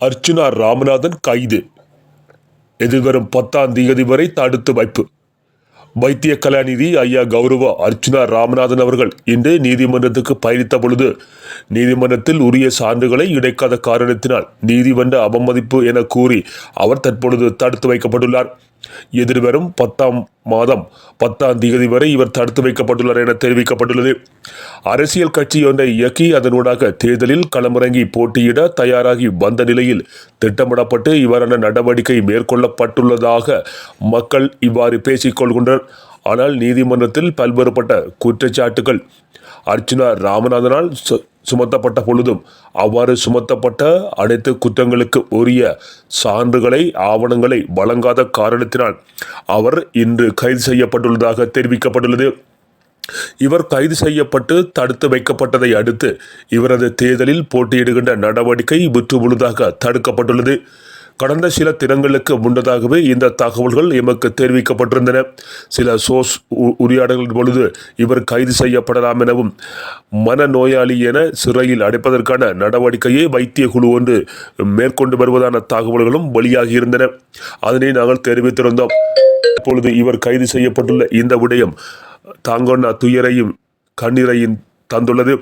அர்ச்சுனா ராமநாதன் கைது. எதிர்வரும் பத்தாம் தேதி வரை தடுத்து வைப்பு. வைத்திய கலாநிதி ஐயா கௌரவ அர்ச்சுனா ராமநாதன் அவர்கள் இன்று நீதிமன்றத்துக்கு பயணித்த பொழுது நீதிமன்றத்தில் உரிய சான்றுகளை இடைக்காத காரணத்தினால் நீதிமன்ற அவமதிப்பு என கூறி அவர் தற்பொழுது தடுத்து வைக்கப்பட்டுள்ளார். எதிர்வரும் பத்தாம் மாதம் பத்தாம் தேதி வரை இவர் தடுத்து வைக்கப்பட்டுள்ளார் என தெரிவிக்கப்பட்டுள்ளது. அரசியல் கட்சி ஒன்றை இயக்கி அதனூடாக தேர்தலில் களமிறங்கி போட்டியிட தயாராகி வந்த நிலையில் திட்டமிடப்பட்டு இவ்வாறான நடவடிக்கை மேற்கொள்ளப்பட்டுள்ளதாக மக்கள் இவ்வாறு பேசிக்கொள்கின்றனர் ஆனால் நீதிமன்றத்தில் பல்வேறுபட்ட குற்றச்சாட்டுகள். அர்ச்சுனா ராமநாதனால் சு- சுமத்தப்பட்ட பொழுதும் அவ்வாறு சுமத்தப்பட்ட அனைத்து குற்றங்களுக்கு உரிய சான்றுகளை ஆவணங்களை வழங்காத காரணத்தினால் அவர் இன்று கைது செய்யப்பட்டுள்ளதாக தெரிவிக்கப்பட்டுள்ளது. இவர் கைது செய்யப்பட்டு தடுத்து வைக்கப்பட்டதை அடுத்து இவரது தேர்தலில் போட்டியிடுகின்ற நடவடிக்கை முற்றுமுழுதாக தடுக்கப்பட்டுள்ளது. கடந்த சில தினங்களுக்கு முன்னதாகவே இந்த தகவல்கள் எமக்கு தெரிவிக்கப்பட்டிருந்தன. சில சோர்ஸ் உ- பொழுது இவர் கைது செய்யப்படலாம் எனவும் மனநோயாளி என சிறையில் அடைப்பதற்கான நடவடிக்கையை வைத்திய குழு ஒன்று மேற்கொண்டு வருவதான தகவல்களும் வெளியாகியிருந்தன. அதனை நாங்கள் தெரிவித்திருந்தோம். இப்பொழுது இவர் கைது செய்யப்பட்டுள்ள இந்த விடயம் தாங்கொன்னா துயரையும் கண்ணீரையும் தந்துள்ளது.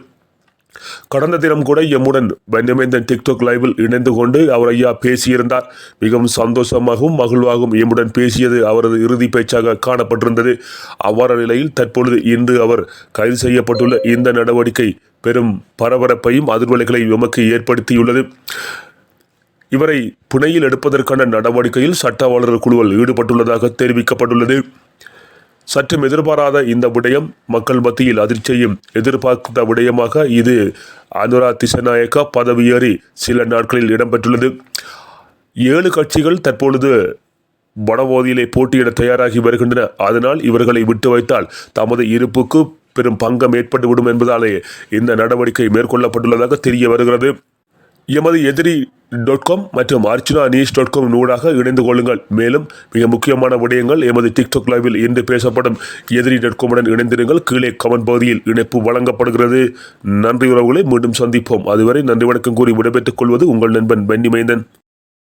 கடந்த தினம் கூட எம்முடன் பெஞ்சமின் டிக்டாக் லைவில் இணைந்து கொண்டு அவர் ஐயா பேசியிருந்தார். மிகவும் சந்தோஷமாகவும் மகிழ்வாகவும் எம்முடன் பேசியது அவரது இறுதி பேச்சாக காணப்பட்டிருந்தது. அவ்வாறு நிலையில் தற்பொழுது இன்று அவர் கைது செய்யப்பட்டுள்ள இந்த நடவடிக்கை பெரும் பரபரப்பையும் அதிர்வலைகளையும் எமக்கு ஏற்படுத்தியுள்ளது. இவரை புனையில் எடுப்பதற்கான நடவடிக்கையில் சட்டவாளர் குழுவில் ஈடுபட்டுள்ளதாக தெரிவிக்கப்பட்டுள்ளது. சற்றும் எதிர்பாராத இந்த விடயம் மக்கள் மத்தியில் அதிர்ச்சியையும் எதிர்பார்த்த விடயமாக இது அனுரா திசநாயக்கா பதவியேறி சில நாட்களில் இடம்பெற்றுள்ளது. ஏழு கட்சிகள் தற்பொழுது வடபோதியிலே போட்டியிட தயாராகி வருகின்றன. அதனால் இவர்களை விட்டு வைத்தால் தமது இருப்புக்கு பெரும் பங்கம் ஏற்பட்டுவிடும் என்பதாலே இந்த நடவடிக்கை மேற்கொள்ளப்பட்டுள்ளதாக தெரிய வருகிறது. எமது எதிரி டாட் காம் மற்றும் அர்ச்சனா நியூஸ் டாட் காம் நூடாக இணைந்து கொள்ளுங்கள். மேலும் மிக முக்கியமான விடயங்கள் எமது டிக்டாக் லைவில் இன்று பேசப்படும். எதிரி டாட் காமுடன் இணைந்திருங்கள். கீழே கமெண்ட் பகுதியில் இணைப்பு வழங்கப்படுகிறது. நன்றி உறவுகளை மீண்டும் சந்திப்போம். அதுவரை நன்றி வணக்கம் கூறி விடைபெற்றுக் கொள்வது உங்கள் நண்பன் பென்னி மைந்தன்